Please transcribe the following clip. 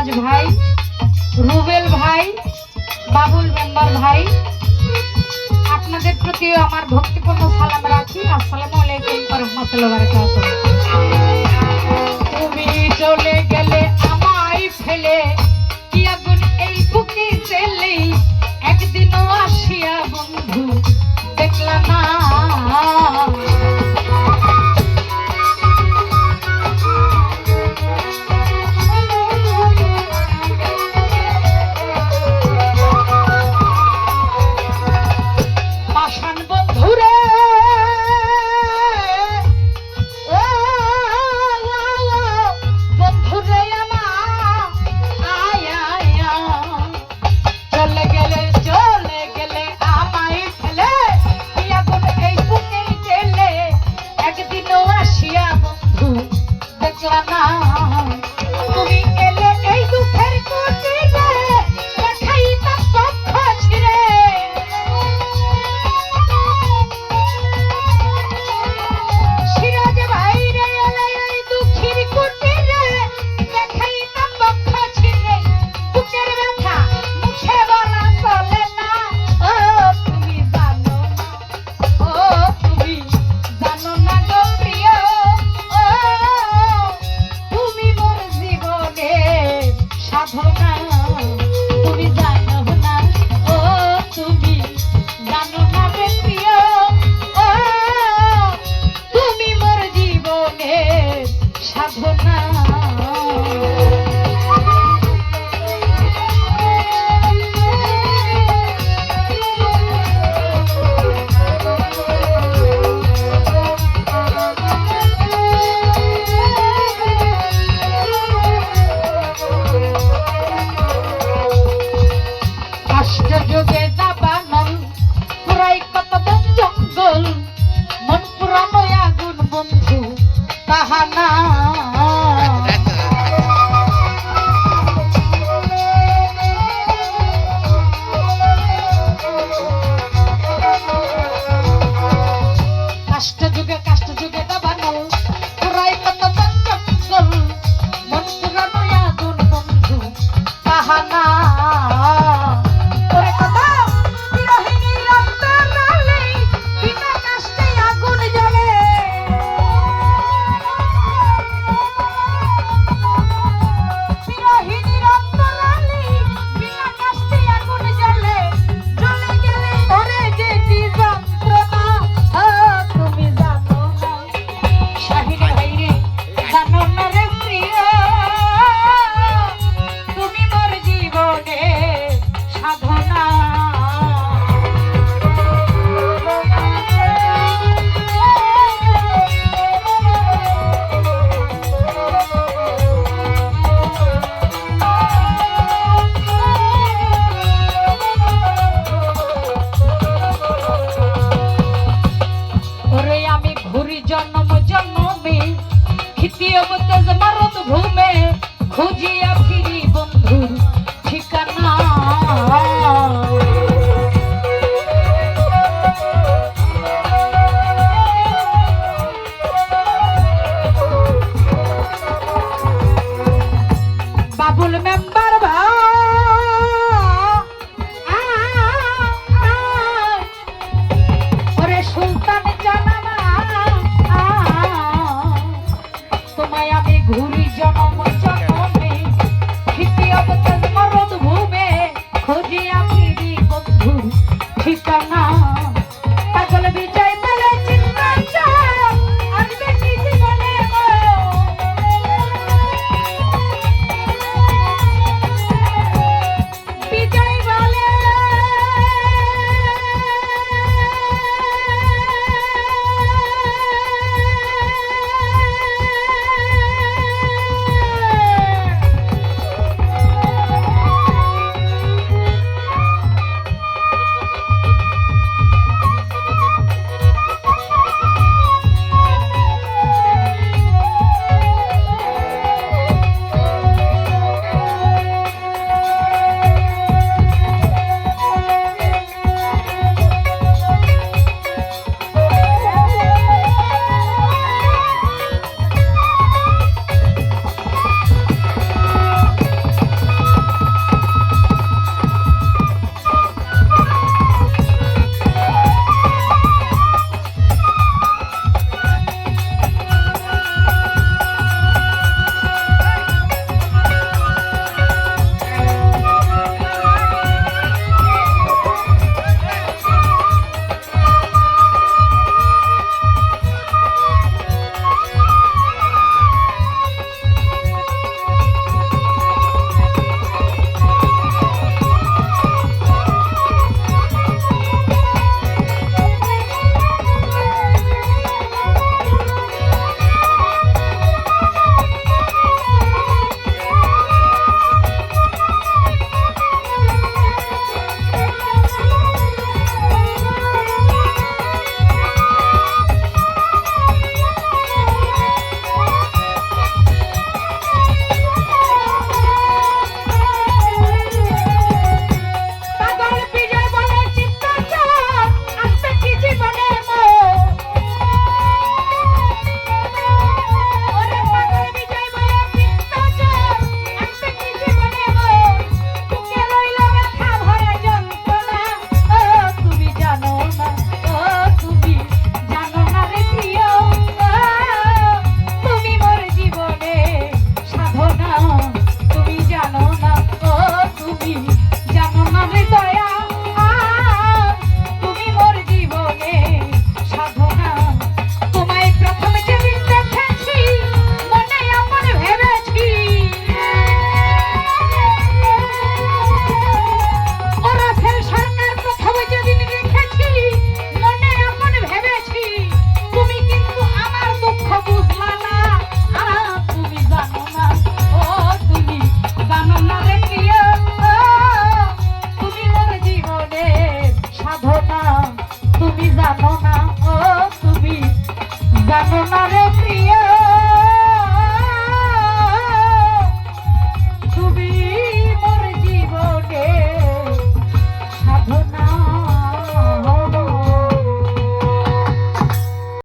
সিরাজ ভাই, রুবেল ভাই, বাবুল মেম্বার ভাই। আপনাদের প্রতি আমার ভক্তিপূর্ণ সালাম রাখি। আসসালাম আলাইকুম রহমতুল্লাহ বারাকাত তুমি চলে গেলে, আমায় ফেলে জানা home. জানো না ও তুমি। জানো না রে প্রিয়া।